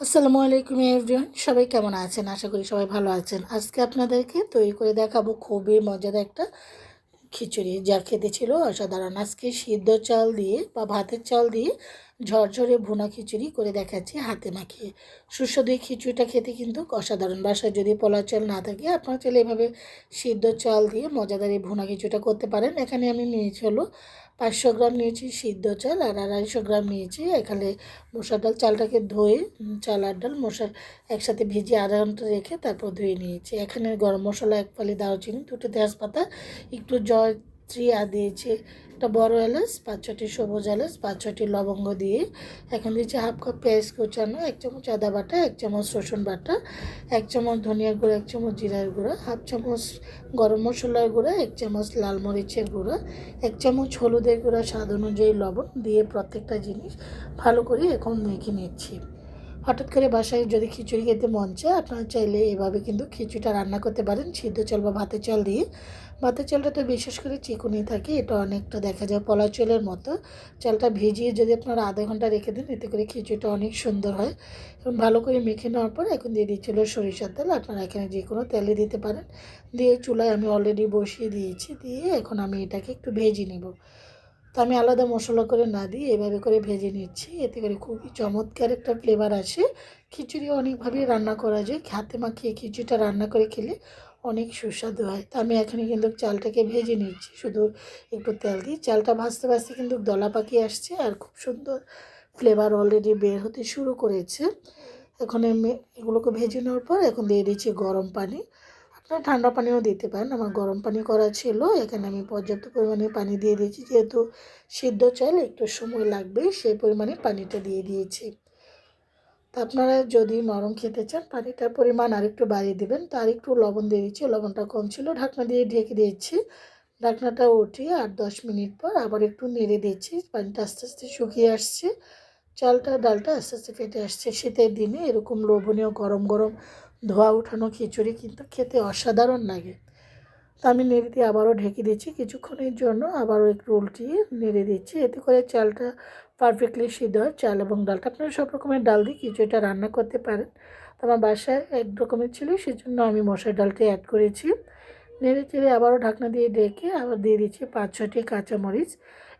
আসসালামু আলাইকুম এভরিওয়ান, সবাই কেমন আছেন? আশা করি সবাই ভালো আছেন। আজকে আপনাদেরকে তৈরি করে দেখাবো খুবই মজাদার একটা খিচুড়ি, যা খেতে ছিল অসাধারণ। আজকে সিদ্ধ চাল দিয়ে বা ভাতের চাল দিয়ে ঝরঝরে ভুনা খিচুড়ি করে দেখাচ্ছি হাতে মাখিয়ে। সুস্বাদু খিচুড়িটা খেতে কিন্তু অসাধারণ। বাসায় যদি পোলা চাল না থাকে, আপনারা চাইলে এভাবে সিদ্ধ চাল দিয়ে মজাদার এই ভুনা খিচুড়িটা করতে পারেন। এখানে আমি নিয়েছি হলো পাঁচশো গ্রাম নিয়েছি সিদ্ধ চাল আর আড়াইশো গ্রাম নিয়েছি এখানে মশার ডাল, চালটাকে ধুয়ে চাল আর ডাল মশার একসাথে ভিজিয়ে আধা ঘণ্টা রেখে তারপর ধুয়ে নিয়েছি। এখানে গরম মশলা, এক পালি দারুচিনি, দুটো তেজপাতা, একটু জয়ত্রী আর দিয়েছি একটা বড় এলাচ, পাঁচ ছটি সবুজ এলাচ, পাঁচ ছটি লবঙ্গ দিয়ে এখন দিয়েছি হাফ কাপ পেঁয়াজ কুচানো, এক চামচ আদা বাটা, এক চামচ রসুন বাটা, এক চামচ ধনিয়ার গুঁড়ো, এক চামচ জিরার গুঁড়ো, হাফ চামচ গরম মশলার গুঁড়ো, এক চামচ লাল মরিচের গুঁড়ো, এক চামচ হলুদের গুঁড়া, স্বাদ অনুযায়ী লবণ দিয়ে প্রত্যেকটা জিনিস ভালো করে এখন মেখে নিচ্ছি। হঠাৎ করে বাসায় যদি খিচুড়ি খেতে মন চায়, আপনারা চাইলে এভাবে কিন্তু খিচুড়িটা রান্না করতে পারেন। সিদ্ধ চাল বা ভাতের চাল দিয়ে। ভাতের চালটা তো বিশেষ করে চিকুনি থাকে, এটা অনেকটা দেখা যায় পলা চালের মতো। চালটা ভিজিয়ে যদি আপনারা আধা ঘণ্টা রেখে দেন, এতে করে খিচুড়িটা অনেক সুন্দর হয়। এবং ভালো করে মেখে নেওয়ার পর এখন দিয়ে দিচ্ছিল সরিষার তেল। আপনারা এখানে যে কোনো তেলে দিতে পারেন। দিয়ে চুলায় আমি অলরেডি বসিয়ে দিয়েছি, দিয়ে এখন আমি এটাকে একটু ভেজে নেব। তো আমি আলাদা মশলা করে না দিই এভাবে করে ভেজে নিচ্ছি। এতে করে খুবই চমৎকার একটা ফ্লেভার আসে। খিচুড়ি অনেকভাবেই রান্না করা যায়। হাতে মাখিয়ে খিচুড়িটা রান্না করে খেলে অনেক সুস্বাদু হয়। তো আমি এখানে কিন্তু চালটাকে ভেজে নিচ্ছি। শুধু একটু তেল দিয়ে চালটা ভাজতে ভাজতে কিন্তু দলা পাকি আসছে আর খুব সুন্দর ফ্লেভার অলরেডি বের হতে শুরু করেছে। এখন আমি এগুলোকে ভেজে নেওয়ার পর এখন দিয়ে দিচ্ছি গরম পানি। আপনারা ঠান্ডা পানিও দিতে পারেন। আমার গরম পানি করা ছিল। এখানে আমি পর্যাপ্ত পরিমাণে পানি দিয়ে দিয়েছি। যেহেতু সিদ্ধ চাল একটু সময় লাগবে সেই পরিমাণে পানিটা দিয়ে দিয়েছি। তা আপনারা যদি নরম খেতে চান পানিটার পরিমাণ আরেকটু বাড়িয়ে দেবেন। তার একটু লবণ দিয়ে দিচ্ছি। লবণটা কম ছিল। ঢাকনা দিয়ে ঢেকে দিয়েছি। ঢাকনাটা উঠিয়ে আট দশ মিনিট পর আবার একটু নেড়ে দিচ্ছি। পানিটা আস্তে আস্তে শুকিয়ে আসছে। চালটা ডালটা আস্তে আস্তে ফেটে আসছে। শীতের দিনে এরকম লোভনীয় গরম গরম ধোয়া উঠানো খিচুড়ি কিন্তু খেতে অসাধারণ লাগে। তা আমি নেড়ে দিয়ে আবারও ঢেকে দিচ্ছি কিছুক্ষণের জন্য। আবারও একটু উল্টিয়ে নেড়ে দিচ্ছি। এতে করে চালটা পারফেক্টলি সিদ্ধ হয়। চাল এবং ডালটা আপনারা সব রকমের ডাল দিয়ে খিচুড়িটা রান্না করতে পারেন। তো আমার বাসায় এক রকমের ছিল, সেজন্য আমি মশার ডালটা অ্যাড করেছি। নেড়ে চেড়ে আবারও ঢাকনা দিয়ে ডেকে আবার দিয়ে দিচ্ছি পাঁচ ছটি কাঁচামরিচ।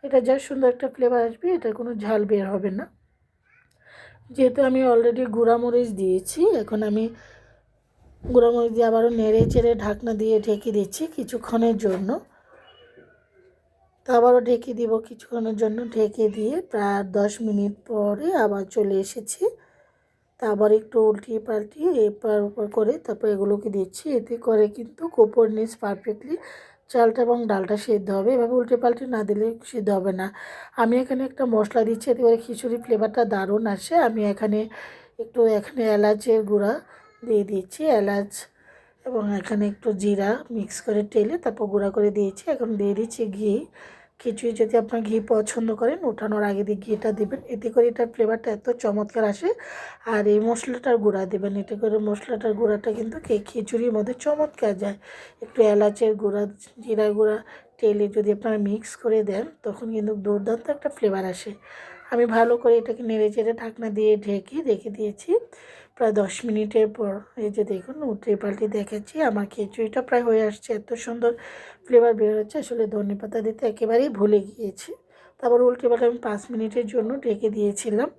এটা যা সুন্দর একটা ফ্লেভার আসবে এটা কোনো ঝাল বের হবে না। যেহেতু আমি অলরেডি গুঁড়ামরিচ দিয়েছি, এখন আমি গুঁড়ামরিচ দিয়ে আবারও নেড়ে চেড়ে ঢাকনা দিয়ে ঢেকে দিচ্ছি কিছুক্ষণের জন্য। তা আবারও ঢেকে দিব কিছুক্ষণের জন্য। ঢেকে দিয়ে প্রায় দশ মিনিট পরে আবার চলে এসেছি। আবার একটু উল্টিয়ে পাল্টিয়ে এপার ওপার করে তারপর এগুলোকে দিচ্ছি। এতে করে কিন্তু কোপর নিচ পারফেক্টলি চালটা এবং ডালটা সেদ্ধ হবে। এভাবে উল্টে পাল্টে না দিলে সেদ্ধ হবে না। আমি এখানে একটা মশলা দিচ্ছি, এতে করে খিচুড়ি ফ্লেভারটা দারুণ আসে। আমি এখানে একটু এখানে এলাচের গুঁড়া দিয়ে দিয়েছি এলাচ এবং এখানে একটু জিরা মিক্স করে টেলে তারপর গুঁড়া করে দিয়েছি। এখন দিয়ে দিচ্ছি ঘি। খিচুড়ি যদি আপনার ঘি পছন্দ করেন, ওঠানোর আগে দিয়ে ঘিটা দেবেন। এতে করে এটার ফ্লেভারটা এত চমৎকার আসে আর এই মশলাটার গুঁড়া দেবেন। এতে করে মশলাটার গুঁড়াটা কিন্তু খিচুড়ির মধ্যে চমৎকার যায়। একটু এলাচের গুঁড়া জিরা গুঁড়া তেলে যদি আপনারা মিক্স করে দেন, তখন কিন্তু দুর্দান্ত একটা ফ্লেভার আসে। আমি ভালো করে এটাকে নেড়ে চেড়ে ঢাকনা দিয়ে ঢেকে রেখে দিয়েছি। প্রায় দশ মিনিটের পর এই যে দেখুন উল্টে পাল্টে দেখাচ্ছি, আমার খিচুড়িটা প্রায় হয়ে আসছে। এত সুন্দর ফ্লেভার বের হচ্ছে, আসলে ধনে পাতা দিতে একেবারেই ভুলে গিয়েছি। তারপর উল্টে পাল্টে আমি পাঁচ মিনিটের জন্য ঢেকে দিয়েছিলাম।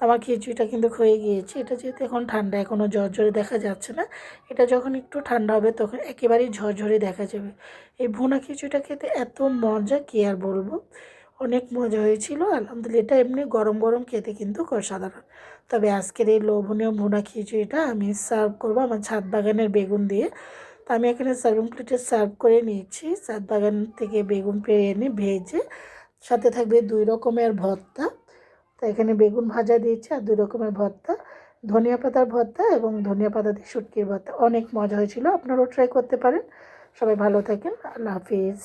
আমার খিচুড়িটা কিন্তু হয়ে গিয়েছে। এটা যেহেতু এখন ঠান্ডা এখনও ঝরঝরে দেখা যাচ্ছে না। এটা যখন একটু ঠান্ডা হবে তখন একেবারেই ঝরঝরে দেখা যাবে। এই ভুনা খিচুড়িটা খেতে এত মজা, কী আর বলব? অনেক মজা হয়েছিল, আলহামদুলিল্লাহ এটা এমনি গরম গরম খেতে কিন্তু অসাধারণ। তবে আজকের এই লোভনীয় ভুনা খিচুড়িটা আমি সার্ভ করব আমার ছাদ বাগানের বেগুন দিয়ে। তো আমি এখানে সার্ভিং প্লেটে সার্ভ করে নিয়েছি, ছাদ বাগান থেকে বেগুন পেয়ে এনে ভেজে, সাথে থাকবে দুই রকমের ভর্তা। তো এখানে বেগুন ভাজা দিয়েছি আর দুই রকমের ভর্তা, ধনিয়া পাতার ভর্তা এবং ধনিয়া পাতা দিয়ে শুটকির ভর্তা। অনেক মজা হয়েছিল, আপনারাও ট্রাই করতে পারেন। সবাই ভালো থাকেন, আল্লাহ হাফিজ।